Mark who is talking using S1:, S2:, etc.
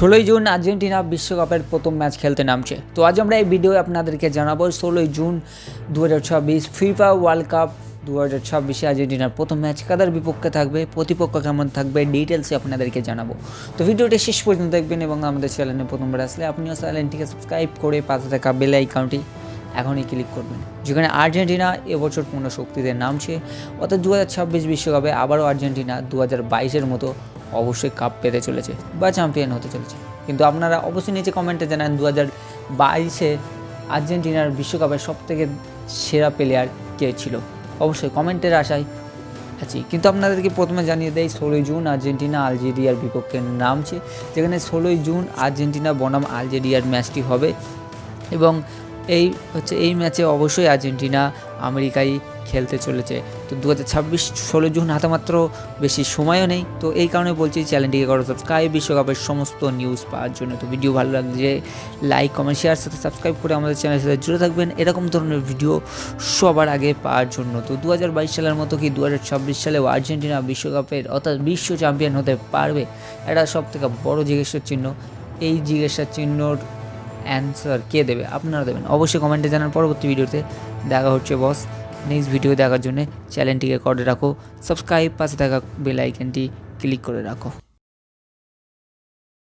S1: ষোলোই June Argentina বিশ্বকাপের প্রথম ম্যাচ খেলতে নামছে। তো আজ আমরা এই ভিডিও আপনাদেরকে জানাব, ষোলোই জুন দু হাজার ছাব্বিশ ফিফা ওয়ার্ল্ড কাপ দু হাজার ছাব্বিশে আর্জেন্টিনার প্রথম ম্যাচ কাদের বিপক্ষে থাকবে, প্রতিপক্ষ কেমন থাকবে ডিটেলসে আপনাদেরকে জানাব। তো ভিডিওটি শেষ পর্যন্ত দেখবেন এবং আমাদের চ্যানেলে প্রথমবার আসলে আপনিও চ্যানেলটিকে সাবস্ক্রাইব করে পাশে থাকা বেল আইকনটি এখনই ক্লিক করবেন, যেখানে আর্জেন্টিনা এবছর পূর্ণ শক্তিতে নামছে। অর্থাৎ দু হাজার ছাব্বিশ বিশ্বকাপে আবারও আর্জেন্টিনা দু হাজার বাইশের মতো অবশ্যই কাপ পেতে চলেছে বা চ্যাম্পিয়ন হতে চলেছে। কিন্তু আপনারা অবশ্যই নিচে কমেন্টে জানান দু হাজার বাইশে আর্জেন্টিনার বিশ্বকাপের সবথেকে সেরা প্লেয়ার কে ছিল। অবশ্যই কমেন্টের আশায় আছি। কিন্তু আপনাদেরকে প্রথমে জানিয়ে দেয় ষোলোই জুন আর্জেন্টিনা আলজেরিয়ার বিপক্ষে নামছে। যেখানে ষোলোই জুন আর্জেন্টিনা বনাম আলজেরিয়ার ম্যাচটি হবে এবং এই হচ্ছে এই ম্যাচে অবশ্যই আর্জেন্টিনা আমেরিকায় খেলতে চলেছে। তো দু হাজার ছাব্বিশ ষোলো জুন হাতে মাত্র বেশি সময়ও নেই। তো এই কারণে বলছি চ্যানেলটিকে করো সাবস্ক্রাইব, বিশ্বকাপের সমস্ত নিউজ পাওয়ার জন্য। তো ভিডিও ভালো লাগলে লাইক কমেন্ট শেয়ার সাথে সাবস্ক্রাইব করে আমাদের চ্যানেলের সাথে জুড়ে থাকবেন। এরকম ধরনের ভিডিও সবার আগে পাওয়ার জন্য। তো দু হাজার বাইশ সালের মতো কি দু হাজার ছাব্বিশ সালেও আর্জেন্টিনা বিশ্বকাপের অর্থাৎ বিশ্ব চ্যাম্পিয়ন হতে পারবে? এটা সব থেকে বড় জিজ্ঞাসার চিহ্ন। এই জিজ্ঞাসার চিহ্নর অ্যান্সার কে দেবে? আপনারা দেবেন। অবশ্যই কমেন্টে জানার পরবর্তী ভিডিওতে দেখা হচ্ছে বস নেক্সট ভিডিও দেখার জন্য চ্যানেলটিকে করে রাখো। সাবস্ক্রাইব পাশে থাকা বেল আইকনটি ক্লিক করে রাখো।